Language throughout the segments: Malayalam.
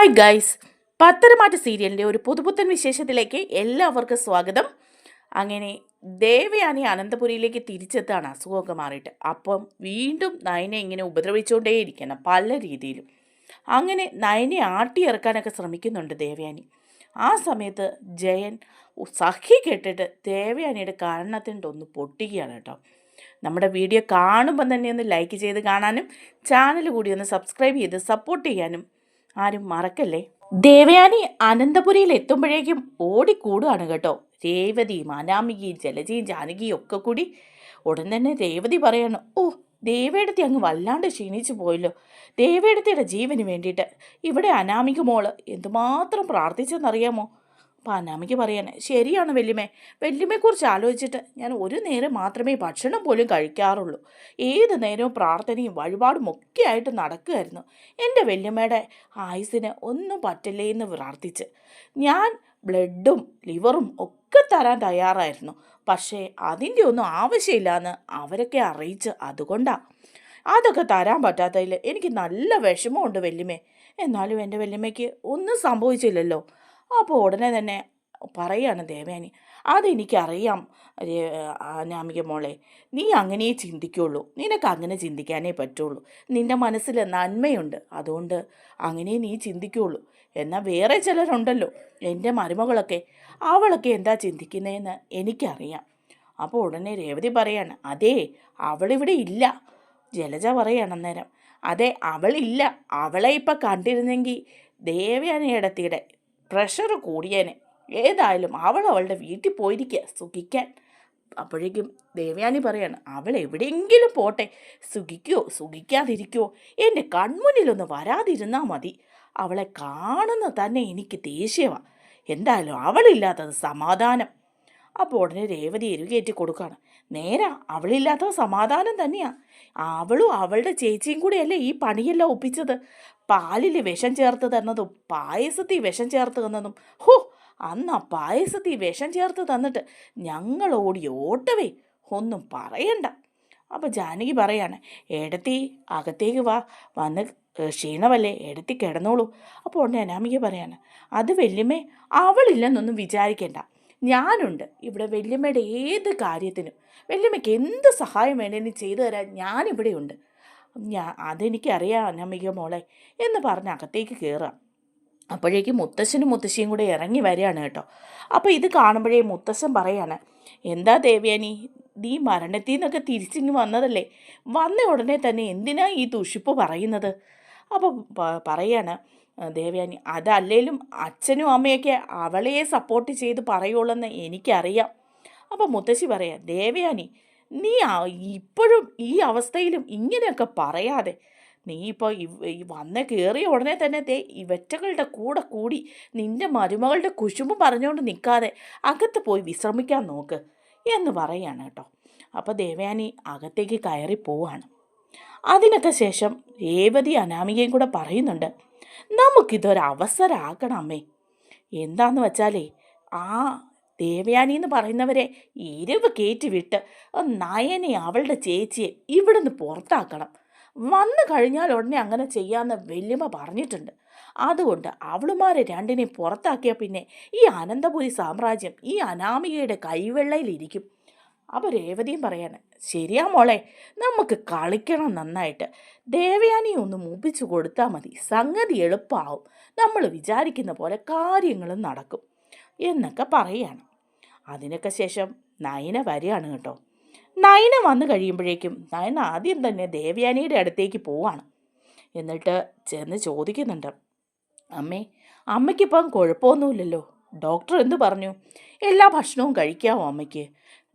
ഹായ് ഗൈസ് പത്തരമാറ്റ സീരിയലിന്റെ ഒരു പുതുപുത്തൻ വിശേഷത്തിലേക്ക് എല്ലാവർക്കും സ്വാഗതം. അങ്ങനെ ദേവയാനി അനന്തപുരിയിലേക്ക് തിരിച്ചെത്താണ് അസുഖമൊക്കെ മാറിയിട്ട്. അപ്പം വീണ്ടും നയനെ ഇങ്ങനെ ഉപദ്രവിച്ചുകൊണ്ടേയിരിക്കണം പല രീതിയിലും. അങ്ങനെ നയനെ ആട്ടിയിറക്കാനൊക്കെ ശ്രമിക്കുന്നുണ്ട് ദേവയാനി. ആ സമയത്ത് ജയൻ സഖി കേട്ടിട്ട് ദേവയാനിയുടെ കാരണത്തിന്റെ പൊട്ടിക്കുകയാണ് കേട്ടോ. നമ്മുടെ വീഡിയോ കാണുമ്പോൾ തന്നെ ഒന്ന് ലൈക്ക് ചെയ്ത് കാണാനും ചാനൽ കൂടി ഒന്ന് സബ്സ്ക്രൈബ് ചെയ്ത് സപ്പോർട്ട് ചെയ്യാനും ആരും മറക്കല്ലേ? ദേവയാനി അനന്തപുരിയിൽ എത്തുമ്പോഴേക്കും ഓടിക്കൂടുകയാണ് കേട്ടോ. രേവതിയും അനാമികയും ജലജയും ജാനകിയും ഒക്കെ കൂടി ഉടൻ തന്നെ രേവതി പറയാണ് ഓ ദേവേടത്തി അങ്ങ് വല്ലാണ്ട് ക്ഷീണിച്ചു പോയല്ലോ. ദേവേടത്തിയുടെ ജീവന് വേണ്ടിയിട്ട്. ഇവിടെ അനാമിക മോൾ എന്തുമാത്രം പ്രാർത്ഥിച്ചെന്നറിയാമോ? അപ്പം പറയാനെ ശരിയാണ് വല്യമ്മേ വല്യമ്മയെക്കുറിച്ച് ആലോചിച്ചിട്ട് ഞാൻ ഒരു നേരം മാത്രമേ ഭക്ഷണം പോലും കഴിക്കാറുള്ളൂ. ഏത് നേരവും പ്രാർത്ഥനയും വഴിപാടും ഒക്കെ ആയിട്ട് നടക്കുമായിരുന്നു എന്റെ വല്യമ്മയുടെ ആയുസിന് ഒന്നും പറ്റില്ലേ എന്ന് പ്രാർത്ഥിച്ച് ഞാൻ ബ്ലഡും ലിവറും ഒക്കെ തരാൻ തയ്യാറായിരുന്നു. പക്ഷേ അതിന്റെ ഒന്നും ആവശ്യമില്ലാന്ന് അവരൊക്കെ അറിയിച്ച് അതുകൊണ്ടാണ് അതൊക്കെ തരാൻ പറ്റാത്തതിൽ എനിക്ക് നല്ല വിഷമമുണ്ട് വല്യമ്മേ എന്നാലും എന്റെ വല്യമ്മയ്ക്ക് ഒന്നും സംഭവിച്ചില്ലല്ലോ. അപ്പോൾ ഉടനെ തന്നെ പറയാണ് ദേവയാനി അതെനിക്കറിയാം അനാമിക മോളെ. നീ അങ്ങനെ ചിന്തിക്കുള്ളൂ. നിനക്ക് അങ്ങനെ ചിന്തിക്കാനേ പറ്റുള്ളൂ. നിന്റെ മനസ്സിൽ നന്മയുണ്ട്. അതുകൊണ്ട് അങ്ങനെ നീ ചിന്തിക്കുള്ളൂ. എന്നാൽ വേറെ ചിലരുണ്ടല്ലോ. എന്റെ മരുമകളൊക്കെ അവളൊക്കെ എന്താ ചിന്തിക്കുന്നതെന്ന് എനിക്കറിയാം. അപ്പോൾ ഉടനെ രേവതി പറയാണ് അതേ അവളിവിടെ ഇല്ല. ജലജ പറയാണ് അന്നേരം അതെ അവളില്ല. അവളെ ഇപ്പം കണ്ടിരുന്നെങ്കിൽ ദേവയാനയിടത്തിയുടെ പ്രഷർ കൂടിയേനെ. ഏതായാലും അവൾ അവളുടെ വീട്ടിൽ പോയിരിക്കുക സുഖിക്കാൻ. അപ്പോഴേക്കും ദേവയാനി പറയാണ് അവൾ എവിടെയെങ്കിലും പോട്ടെ. സുഖിക്കുവോ സുഖിക്കാതിരിക്കുവോ എന്റെ കൺമുന്നിലൊന്ന് വരാതിരുന്നാൽ മതി. അവളെ കാണുന്ന തന്നെ എനിക്ക് ദേഷ്യമാണ് എന്തായാലും അവളില്ലാത്തത് സമാധാനം. അപ്പോൾ ഉടനെ രേവതി എരുകേറ്റി കൊടുക്കുകയാണ് നേരാ അവളില്ലാത്ത സമാധാനം തന്നെയാ. അവളും അവളുടെ ചേച്ചിയും കൂടെയല്ലേ ഈ പണിയെല്ലാം ഒപ്പിച്ചത്. പാലിൽ വിഷം ചേർത്ത് തന്നതും പായസത്തിൽ വിഷം ചേർത്ത് തന്നതും. ഹോ അന്ന് ആ പായസത്തിൽ വിഷം ചേർത്ത് തന്നിട്ട് ഞങ്ങൾ ഓടി ഓട്ടവേ ഒന്നും പറയണ്ട. അപ്പോൾ ജാനകി പറയാണ് എടത്തി അകത്തേക്ക് വാ വന്ന് ക്ഷീണമല്ലേ എടത്തി കിടന്നോളൂ. അപ്പോൾ ഉടനെ അനാമിക പറയാണ് അത് വല്യമ്മേ അവളില്ലെന്നൊന്നും വിചാരിക്കേണ്ട. ഞാനുണ്ട്. ഇവിടെ വല്യമ്മയുടെ ഏത് കാര്യത്തിനും. വല്യമ്മയ്ക്ക് എന്ത് സഹായം വേണേലും ചെയ്തു തരാൻ ഞാനിവിടെയുണ്ട് ഞാൻ അതെനിക്കറിയാം അനാമിക മോളെ എന്ന് പറഞ്ഞ് അകത്തേക്ക് കയറുക അപ്പോഴേക്കും മുത്തശ്ശനും മുത്തശ്ശിയും കൂടെ ഇറങ്ങി വരികയാണ് കേട്ടോ. അപ്പോൾ ഇത് കാണുമ്പോഴേ മുത്തശ്ശൻ പറയാണ് എന്താ ദേവയാനി നീ? മരണത്തിൽ നിന്നൊക്കെ തിരിച്ചിങ്ങ് വന്നതല്ലേ? വന്ന ഉടനെ തന്നെ എന്തിനാ ഈ ദുഷിപ്പ് പറയുന്നത്? അപ്പോൾ പറയാണ് "ആ, ദേവയാനി. അതല്ലേലും അച്ഛനും അമ്മയൊക്കെ അവളെ സപ്പോർട്ട് ചെയ്ത് പറയുള്ളെന്ന് എനിക്കറിയാം. അപ്പോൾ മുത്തശ്ശി പറയാം ദേവയാനി നീ ഇപ്പോഴും ഈ അവസ്ഥയിലും ഇങ്ങനെയൊക്കെ പറയാതെ. നീ ഇപ്പോൾ വന്ന കയറിയ ഉടനെ തന്നെ ദേ ഇവറ്റകളുടെ കൂടെ കൂടി നിന്റെ മരുമകളുടെ കുശുമ്പ് പറഞ്ഞുകൊണ്ട് നിൽക്കാതെ അകത്ത് പോയി വിശ്രമിക്കാൻ നോക്ക് എന്ന് പറയാണ് കേട്ടോ. അപ്പോൾ ദേവയാനി അകത്തേക്ക് കയറി പോവാണ്. അതിനൊക്കെ ശേഷം രേവതി അനാമികയും കൂടെ പറയുന്നുണ്ട് നമുക്കിതൊരു അവസരമാക്കണം അമ്മേ എന്താന്ന് വെച്ചാലേ ആ ദേവയാനി എന്ന് പറയുന്നവരെ എരിവ് കയറ്റി വിട്ട് ആ നയനെ അവളുടെ ചേച്ചിയെ ഇവിടുന്ന് പുറത്താക്കണം. വന്നു കഴിഞ്ഞാൽ ഉടനെ അങ്ങനെ ചെയ്യാമെന്ന് വല്യമ്മ പറഞ്ഞിട്ടുണ്ട്. അതുകൊണ്ട് അവളുമാരെ രണ്ടിനെയും പുറത്താക്കിയ പിന്നെ ഈ അനന്തപുരി സാമ്രാജ്യം ഈ അനാമികയുടെ കൈവെള്ളയിലിരിക്കും. അപ്പോൾ രേവതിയും പറയാണ് ശരിയാ മോളെ നമുക്ക് കളിക്കണം നന്നായിട്ട്. ദേവയാനി ഒന്ന് മൂപ്പിച്ചു കൊടുത്താൽ മതി. സംഗതി എളുപ്പമാവും നമ്മൾ വിചാരിക്കുന്ന പോലെ കാര്യങ്ങളും നടക്കും. എന്നൊക്കെ പറയാണ്. അതിനൊക്കെ ശേഷം നയന വരികയാണ് കേട്ടോ. നയന വന്നു കഴിയുമ്പോഴേക്കും നയന ആദ്യം തന്നെ ദേവയാനിയുടെ അടുത്തേക്ക് പോവാണ്. എന്നിട്ട് ചെന്ന് ചോദിക്കുന്നുണ്ട് അമ്മേ അമ്മയ്ക്കിപ്പം കുഴപ്പമൊന്നുമില്ലല്ലോ. ഡോക്ടർ എന്തു പറഞ്ഞു? എല്ലാ ഭക്ഷണവും കഴിക്കാമോ അമ്മയ്ക്ക്?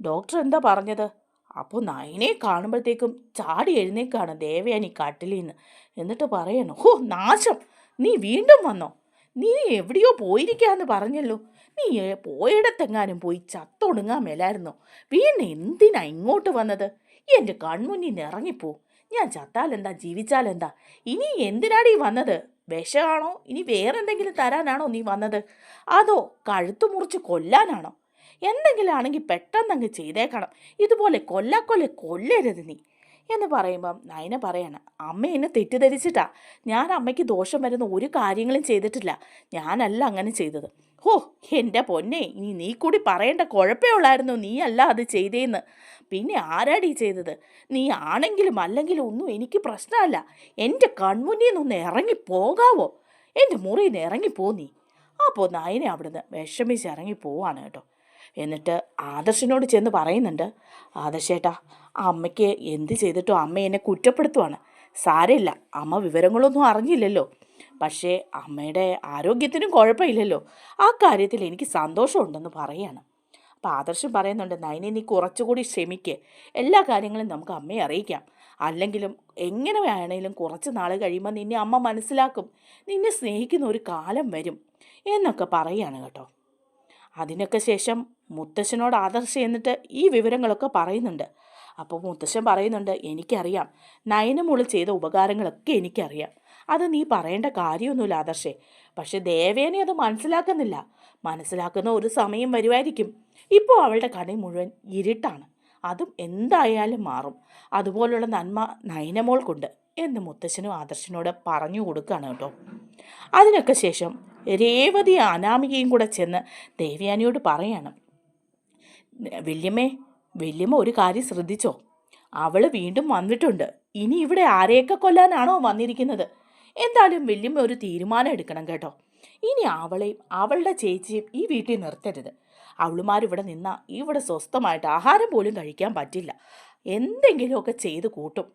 ഡോക്ടർ എന്താ പറഞ്ഞത്? അപ്പോൾ നയനെ കാണുമ്പോഴത്തേക്കും ചാടി എഴുന്നേക്കാണ് ദേവയാനി കാട്ടിൽ നിന്ന് എന്നിട്ട് പറയണു ഓ നാശം. നീ വീണ്ടും വന്നോ? നീ എവിടെയോ പോയിരിക്കാന്ന് പറഞ്ഞല്ലോ. നീ പോയിടത്തെങ്ങാനും പോയി ചത്തൊടുങ്ങാൻ മേലായിരുന്നോ? വീണ് എന്തിനാ ഇങ്ങോട്ട് വന്നത്? എന്റെ കൺമുന്നിൽ നിന്ന് ഇറങ്ങിപ്പോ. ഞാൻ ചത്താലെന്താ ജീവിച്ചാലെന്താ? ഇനി എന്തിനാടി വന്നത്? വിഷമാണോ? ഇനി വേറെന്തെങ്കിലും തരാനാണോ നീ വന്നത്? അതോ കഴുത്തു മുറിച്ച് കൊല്ലാനാണോ? എന്തെങ്കിലും ആണെങ്കിൽ പെട്ടെന്ന് അങ്ങ് ചെയ്തേക്കണം. ഇതുപോലെ കൊല്ലക്കൊല്ലെ കൊല്ലരുത് നീ. എന്ന് പറയുമ്പം നയന പറയാണ് അമ്മ എന്നെ തെറ്റിദ്ധരിച്ചിട്ടാ. ഞാൻ അമ്മയ്ക്ക് ദോഷം വരുന്ന ഒരു കാര്യങ്ങളും ചെയ്തിട്ടില്ല. ഞാനല്ല അങ്ങനെ ചെയ്തത്. ഹോ എന്റെ പൊന്നെ ഇനി നീ കൂടി പറയേണ്ട കുഴപ്പമേ ഉള്ളായിരുന്നു. നീ അല്ല അത് ചെയ്തേന്ന്. പിന്നെ ആരാടി ചെയ്തത്? നീ ആണെങ്കിലും അല്ലെങ്കിലും ഒന്നും എനിക്ക് പ്രശ്നമല്ല. എന്റെ കൺമുന്നിൽ നിന്ന് ഇറങ്ങി പോകാവോ? എന്റെ മുറിയിൽ നിന്ന് ഇറങ്ങിപ്പോ നീ. അപ്പോൾ നയനെ അവിടുന്ന് വിഷമിച്ച് ഇറങ്ങി പോവാണ് കേട്ടോ. എന്നിട്ട് ആദർശിനോട് ചെന്ന് പറയുന്നുണ്ട് ആദർശേട്ടാ അമ്മയ്ക്ക് എന്ത് ചെയ്തിട്ടും അമ്മ എന്നെ കുറ്റപ്പെടുത്തുവാണ്. സാരമില്ല അമ്മ വിവരങ്ങളൊന്നും അറിഞ്ഞില്ലല്ലോ. പക്ഷേ അമ്മയുടെ ആരോഗ്യത്തിനും കുഴപ്പമില്ലല്ലോ. ആ കാര്യത്തിൽ എനിക്ക് സന്തോഷമുണ്ടെന്ന് പറയാണ്. അപ്പോൾ ആദർശം പറയുന്നുണ്ട് നൈനി നീ കുറച്ചുകൂടി ക്ഷമിക്ക്. എല്ലാ കാര്യങ്ങളും നമുക്ക് അമ്മയെ അറിയിക്കാം. അല്ലെങ്കിലും എങ്ങനെ വേണേലും കുറച്ച് നാൾ കഴിയുമ്പോൾ നിന്നെ അമ്മ മനസ്സിലാക്കും. നിന്നെ സ്നേഹിക്കുന്ന ഒരു കാലം വരും. എന്നൊക്കെ പറയാണ് കേട്ടോ. അതിനൊക്കെ ശേഷം മുത്തശ്ശനോട് ആദർശം എന്നിട്ട് ഈ വിവരങ്ങളൊക്കെ പറയുന്നുണ്ട്. അപ്പോൾ മുത്തശ്ശൻ പറയുന്നുണ്ട് എനിക്കറിയാം. നയനമോൾ ചെയ്ത ഉപകാരങ്ങളൊക്കെ എനിക്കറിയാം. അത് നീ പറയേണ്ട കാര്യമൊന്നുമില്ല ആദർശേ. പക്ഷെ ദേവേനെ അത് മനസ്സിലാക്കുന്നില്ല. മനസ്സിലാക്കുന്ന ഒരു സമയം വരുമായിരിക്കും. ഇപ്പോൾ അവളുടെ കണി മുഴുവൻ ഇരുട്ടാണ്. അതും എന്തായാലും മാറും. അതുപോലുള്ള നന്മ നയനമോൾക്കുണ്ട് എന്ന് മുത്തശ്ശനും ആദർശനോട് പറഞ്ഞു കൊടുക്കുകയാണ് കേട്ടോ. അതിനൊക്കെ ശേഷം രേവതി അനാമികയും കൂടെ ചെന്ന് ദേവയാനിയോട് പറയാണ് വല്യമ്മേ വല്യമ്മ ഒരു കാര്യം ശ്രദ്ധിച്ചോ? അവൾ വീണ്ടും വന്നിട്ടുണ്ട്. ഇനി ഇവിടെ ആരെയൊക്കെ കൊല്ലാനാണോ വന്നിരിക്കുന്നത്? എന്തായാലും വല്യമ്മ ഒരു തീരുമാനം എടുക്കണം കേട്ടോ. ഇനി അവളെയും അവളുടെ ചേച്ചിയും ഈ വീട്ടിൽ നിർത്തരുത്. അവളുമാരിവിടെ നിന്നാൽ ഇവിടെ സ്വസ്ഥമായിട്ട് ആഹാരം പോലും കഴിക്കാൻ പറ്റില്ല. എന്തെങ്കിലുമൊക്കെ ചെയ്ത് കൂട്ടും.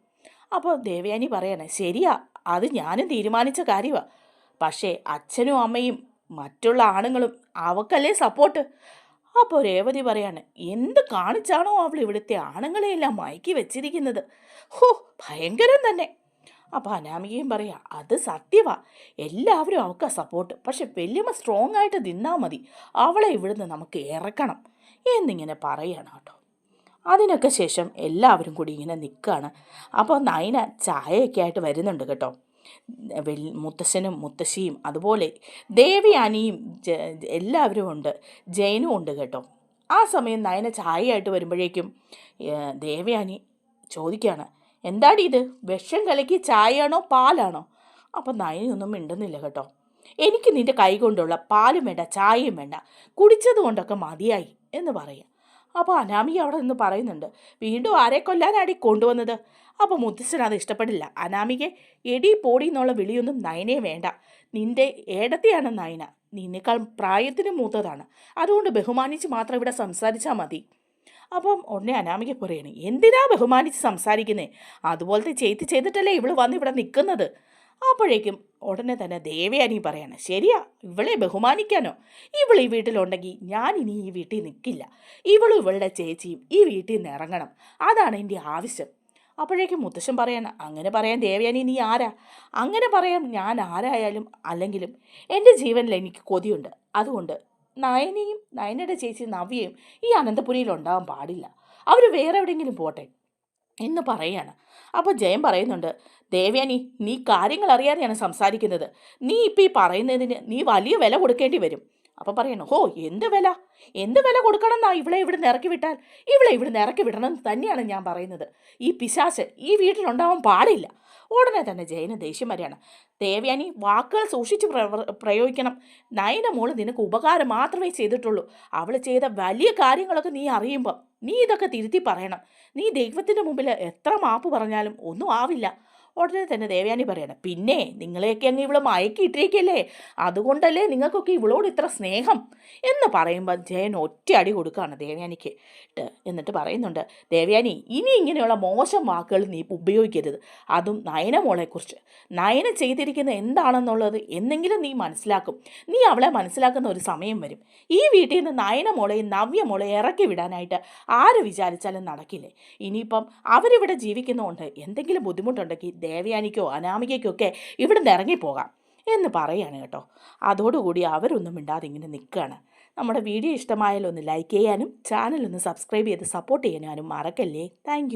അപ്പോൾ ദേവയാനി പറയണേ ശരിയാ അത് ഞാനും തീരുമാനിച്ച കാര്യമാണ് പക്ഷേ അച്ഛനും അമ്മയും മറ്റുള്ള ആണുങ്ങളും അവക്കല്ലേ സപ്പോർട്ട്? അപ്പോൾ രേവതി പറയാണ് എന്ത് കാണിച്ചാണോ അവൾ ഇവിടുത്തെ ആണുങ്ങളെയെല്ലാം മയക്കി വെച്ചിരിക്കുന്നത്? ഹോ ഭയങ്കരം തന്നെ. അപ്പോൾ അനാമികയും പറയാ അത് സത്യവാ. എല്ലാവരും അവൾക്ക് സപ്പോർട്ട് പക്ഷെ വല്യമ്മ സ്ട്രോങ് ആയിട്ട് നിന്നാൽ മതി. അവളെ ഇവിടുന്ന് നമുക്ക് ഇറക്കണം എന്നിങ്ങനെ പറയണം കേട്ടോ. അതിനൊക്കെ ശേഷം എല്ലാവരും കൂടി ഇങ്ങനെ നിൽക്കുകയാണ് അപ്പോൾ നൈന ചായയൊക്കെ ആയിട്ട് വരുന്നുണ്ട് കേട്ടോ. മുത്തശ്ശനും മുത്തശ്ശിയും അതുപോലെ ദേവി അനിയും എല്ലാവരും ഉണ്ട്. ജയനും ഉണ്ട് കേട്ടോ. ആ സമയം നയന ചായയായിട്ട് വരുമ്പോഴേക്കും ദേവയാനി ചോദിക്കുകയാണ് എന്താടി ഇത്? വിഷം കലക്കി ചായയാണോ പാലാണോ? അപ്പം നയനൊന്നും മിണ്ടുന്നില്ല കേട്ടോ. എനിക്ക് നിന്റെ കൈ കൊണ്ടുള്ള പാലും വേണ്ട ചായയും വേണ്ട. കുടിച്ചത് കൊണ്ടൊക്കെ മതിയായി എന്ന് പറയാം. അപ്പോൾ അനാമിക അവിടെ നിന്ന് പറയുന്നുണ്ട് വീണ്ടും ആരെ കൊല്ലാനാടി കൊണ്ടുവന്നത്? അപ്പോൾ മുത്തശ്ശൻ അത് ഇഷ്ടപ്പെടില്ല. അനാമിക എടി പോടി എന്നുള്ള വിളിയൊന്നും നയനേ വേണ്ട. നിന്റെ ഏടത്തെയാണ് നയന. നിന്നേക്കാൾ പ്രായത്തിന് മൂത്തതാണ്. അതുകൊണ്ട് ബഹുമാനിച്ച് മാത്രം ഇവിടെ സംസാരിച്ചാൽ മതി. അപ്പം ഉടനെ അനാമിക പറയണേ എന്തിനാ ബഹുമാനിച്ച് സംസാരിക്കുന്നേ? അതുപോലത്തെ ചെയ്ത് ചെയ്തിട്ടല്ലേ ഇവൾ വന്ന് ഇവിടെ നിൽക്കുന്നത് അപ്പോഴേക്കും ഉടനെ തന്നെ ദേവയാനി പറയാണ് ശരിയാ ഇവളെ ബഹുമാനിക്കാനോ? ഇവൾ ഈ വീട്ടിലുണ്ടെങ്കിൽ ഞാൻ ഇനി ഈ വീട്ടിൽ നിൽക്കില്ല ഇവളും ഇവളുടെ ചേച്ചിയും ഈ വീട്ടിൽ നിന്ന് ഇറങ്ങണം. അതാണ് എന്റെ ആവശ്യം. അപ്പോഴേക്കും മുത്തശ്ശൻ പറയാണ് അങ്ങനെ പറയാൻ ദേവയാനി നീ ആരാ? അങ്ങനെ പറയാം ഞാൻ ആരായാലും അല്ലെങ്കിലും എന്റെ ജീവനിൽ എനിക്ക് കൊതിയുണ്ട്. അതുകൊണ്ട് നയനയും നയനയുടെ ചേച്ചി നവ്യയും ഈ അനന്തപുരിയിൽ ഉണ്ടാവാൻ പാടില്ല. അവർ വേറെ എവിടെയെങ്കിലും പോട്ടെ. എന്ന് പറയാണ്. അപ്പോൾ ജയം പറയുന്നുണ്ട് ദേവയാനി നീ കാര്യങ്ങൾ അറിയാതെയാണ് സംസാരിക്കുന്നത്. നീ ഇപ്പം ഈ പറയുന്നതിന് നീ വലിയ വില കൊടുക്കേണ്ടി വരും. അപ്പം പറയണം ഹോ എന്ത് വില? എന്ത് വില കൊടുക്കണം എന്നാ ഇവളെ ഇവിടുന്ന് ഇറക്കി വിട്ടാൽ? ഇവളെ ഇവിടുന്ന് ഇറക്കി വിടണം തന്നെയാണ് ഞാൻ പറയുന്നത്. ഈ പിശാശ് ഈ വീട്ടിലുണ്ടാവാൻ പാടില്ല. ഉടനെ തന്നെ ജയന് ദേഷ്യം വരികയാണ്. ദേവ്യാനി വാക്കുകൾ സൂക്ഷിച്ച് പ്രയോഗിക്കണം. നയന മോൾ നിനക്ക് ഉപകാരം മാത്രമേ ചെയ്തിട്ടുള്ളൂ. അവൾ ചെയ്ത വലിയ കാര്യങ്ങളൊക്കെ നീ അറിയുമ്പം നീ ഇതൊക്കെ തിരുത്തി പറയണം. നീ ദൈവത്തിന്റെ മുമ്പിൽ എത്ര മാപ്പ് പറഞ്ഞാലും ഒന്നും ആവില്ല. ഉടനെ തന്നെ ദേവയാനി പറയണം പിന്നെ നിങ്ങളെയൊക്കെ അങ്ങ് ഇവിടെ മയക്കിയിട്ടിരിക്കല്ലേ? അതുകൊണ്ടല്ലേ നിങ്ങൾക്കൊക്കെ ഇവളോട് ഇത്ര സ്നേഹം? എന്ന് പറയുമ്പോൾ ജയൻ ഒറ്റ അടി കൊടുക്കുകയാണ് ദേവയാനിക്ക്. ട്ട് എന്നിട്ട് പറയുന്നുണ്ട് ദേവയാനി ഇനി ഇങ്ങനെയുള്ള മോശം വാക്കുകൾ നീ ഉപയോഗിക്കരുത്. അതും നയനമോളെക്കുറിച്ച് നയന ചെയ്തിരിക്കുന്ന എന്താണെന്നുള്ളത് എന്നെങ്കിലും നീ മനസ്സിലാക്കും. നീ അവളെ മനസ്സിലാക്കുന്ന ഒരു സമയം വരും. ഈ വീട്ടിൽ നിന്ന് നയനമോളെയും നവ്യമോളെയും ഇറക്കി വിടാനായിട്ട് ആര് വിചാരിച്ചാലും നടക്കില്ലേ? ഇനിയിപ്പം അവരിവിടെ ജീവിക്കുന്നതുകൊണ്ട് എന്തെങ്കിലും ബുദ്ധിമുട്ടുണ്ടെങ്കിൽ ദേവയാനിക്കോ അനാമികയ്ക്കോ ഒക്കെ ഇവിടുന്ന് ഇറങ്ങിപ്പോകാം എന്ന് പറയാണ് കേട്ടോ. അതോടുകൂടി അവരൊന്നും മിണ്ടാതെ ഇങ്ങനെ നിൽക്കുകയാണ്. നമ്മുടെ വീഡിയോ ഇഷ്ടമായാലൊന്ന് ലൈക്ക് ചെയ്യാനും ചാനലൊന്ന് സബ്സ്ക്രൈബ് ചെയ്ത് സപ്പോർട്ട് ചെയ്യാനും മറക്കല്ലേ. താങ്ക്